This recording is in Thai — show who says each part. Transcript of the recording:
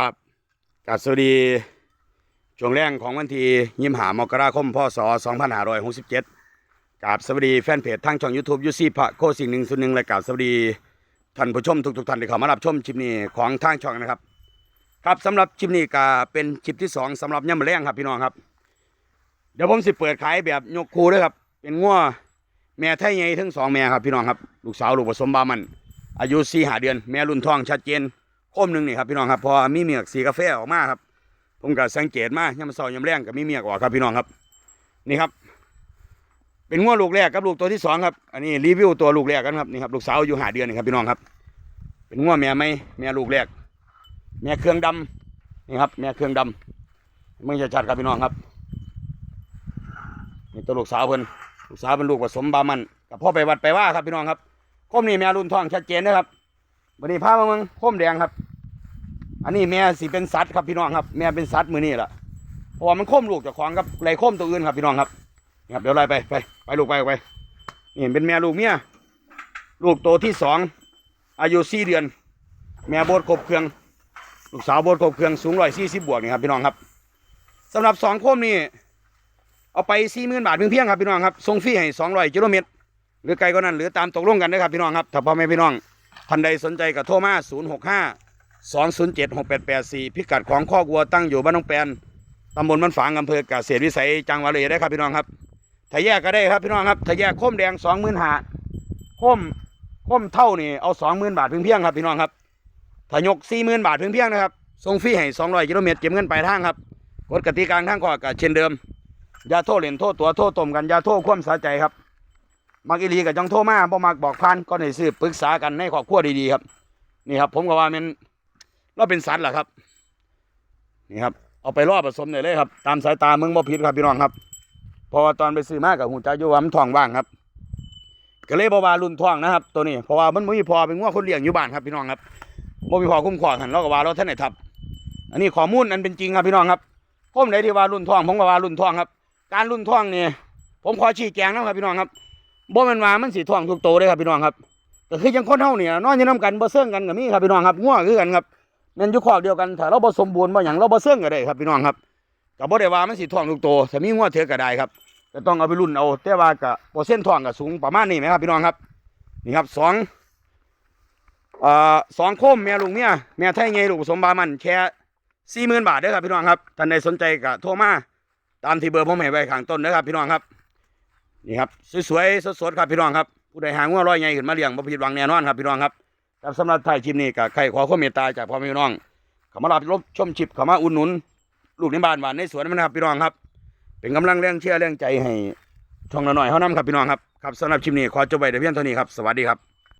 Speaker 1: ครับกับสวัสดีช่วงแรกของวันที่ยิมหามกราคมพศ2567กับสวัสดีแฟนเพจทางช่อง YouTube ยูซี่พระโคสิ่งหนึ่งส่วนหนึ่งและกับสวัสดีท่านผู้ชมทุกๆท่านที่เข้ามารับชมคลิปนี้ของทางช่องนะครับ ครับสำหรับคลิปนี้ก็เป็นคลิปที่สองสำหรับย่ำแรงครับพี่น้องครับ เดี๋ยวผมสิเปิดขายแบบยกคูด้วยครับ เป็นงัวแม่ไทยใหญ่ทั้งสองแม่ครับพี่น้องครับ ลูกสาวลูกผสมบามัน อายุสี่หาเดือน แม่รุ่นทองชัดเจน คมหนึ่งนี่ครับพี่น้องครับพอมีเมียกสีกาแฟออกมาครับ ผมก็สังเกตมายามเช้ายามแรงก็มีเมียกออกครับพี่น้องครับ นี่ครับ เป็นงัวลูกแรกกับลูกตัวที่สองครับอันนี้รีวิวตัวลูกแรกกันครับนี่ครับลูกสาวอยู่หาเดือนนี่ครับพี่น้องครับ เป็นงัวแม่ไหมแม่ลูกแรกแม่เครื่องดำนี่ครับแม่เครื่องดำมึงจะชัดครับพี่น้องครับนี่ตัวลูกสาวเพิ่นลูกสาวเป็นลูกผสมบามันกับพ่อไปวัดไปว่าครับพี่น้องครับโคมนี่แม่รุ่นท้องชัดเจนนะครับ วันนี้พามาเมืองโคมแดงครับ อันนี้แม่สิเป็นสัตว์ครับพี่น้องครับ แม่เป็นสัตว์มือนี่แหละเพราะว่ามันโคมลูกจากของครับไรโคมตัวอื่นครับพี่น้องครับนี่ครับเดี๋ยวไล่ไปไปไปลูกไปไปนี่เป็นแม่ลูกเมียลูกโตที่สองอายุสี่เดือน แม่โบดครบเครื่อง ลูกสาวโบดครบเครื่องสูงร้อยสี่สิบบวกนี่ครับพี่น้องครับสำหรับสองโคมนี่เอาไปสี่หมื่นบาทเพียงๆครับพี่น้องครับส่งฟรีให้สองร้อยกิโลเมตรหรือไกลกว่านั้นหรือตามตกลงกันนะครับพี่น้องครับถ้าพ่อแม่พี่น้อง ท่านใดสนใจก็โทรมา 0 6 5 2 0 7 6 8 8 4 พิกัดของข้อกวัวตั้งอยู่บ้านน้องแปนตำบลบ้านฝางอำเภอกเกษตรวิสัยจังหวัดเลยได้ครับพี่น้องครับถ้าแยกก็ได้ครับพี่น้องครับถ้าแยกโคมแดงสองหมื่นหาโคมโคมเท่านี่เอาสองหมื่นบาทเพียงๆครับพี่น้องครับถ้ายกสี่หมื่นบาทเพียงๆนะครับส่งฟรีให้สองร้อยกิโลเมตรเก็บเงินปลายทางครับกฎกติกาทางข้อก็เช่นเดิมอย่าโทษเล่นโทษตัวโทษต้มกันอย่าโทษความสาใจครับ มักอีลีกับจังโทรมาบ่มักบอกพันก็ในซื้อปรึกษากันในครอบครัวดีๆครับ นี่ครับ ผมก็ว่ามันเราเป็นสัตว์แหละครับ นี่ครับ เอาไปล่อผสมได้เลยครับ ตามสายตามึงบ่ผิดครับพี่น้องครับเพราะว่าตอนไปซื้อมากับหูจักอยู่ว่ามันท้องว่างครับก็เลยบ่ว่ารุ่นท้องนะครับ ตัวนี้เพราะว่ามันบ่มีพอเป็นงัวคนเลี้ยงอยู่บ้านครับพี่น้องครับบ่มีพอคุ้มครองหันเราก็ว่าเราท่านไหนทับ อันนี้ข้อมูลอันเป็นจริงครับพี่น้องครับผมได้ที่ว่ารุ่นท้องผมก็ว่ารุ่นท้องครับ การรุ่นท้องนี่ผมขอชี้แจงนะครับพี่น้องครับ บ่แม่นว่ามันสิท่วงทุกโตเลยครับพี่น้องครับก็คือจังคนเฮาเนี่ยนอนอยู่นํกันบ่เซิงกันก็มีครับพี่น้องครับงัวคือกันครับแม่นอยู่คอกเดียวกันถ้าเราบ่สมบูรณ์บ่หยังเราบ่เซิงก็ได้ครับพี่น้องครับก็บ่ได้ว่ามันสิท่วงทุกโตถ้ามีงัวเถือก็ได้ครับก็ต้องเอาไปรุ่นเอาแต่ว่าก็เปอร์เซ็นต์ท่วงก็สูงประมาณนี้ไหมครับพี่น้องครับนี่ครับสองอ่อสองโคมแม่ลูกเมียแม่ไทยใหญ่ลูกผสมบามันแค่40,000บาทเด้อครับพี่น้องครับท่านใดสนใจก็โทรมาตามที่เบอร์ผมให้ไว้ข้างต้นเด้อครับพี่น้องครับ นี่ครับสวยๆสดๆครับพี่น้องครับผู้ใดหางว่าร้อยไงขึ้นมาเลี้ยงบ่ผิดหวังแน่นอนครับพี่น้องครับครับสำหรับไทยชิมนี่ก็ใครขอความเมตตาจากพ่อแม่พี่น้องเขามารับชมชิบเขามาอุ่นหนุน ลูกในบ้านหวานในสวนมันครับพี่น้องครับ เป็นกำลังแรงเชื่อแรงใจให้ช่องละหน่อยเขานั้นครับพี่น้องครับครับสำหรับชิมนี้ขอจบไปแต่เพียงเท่านี้ครับสวัสดีครับ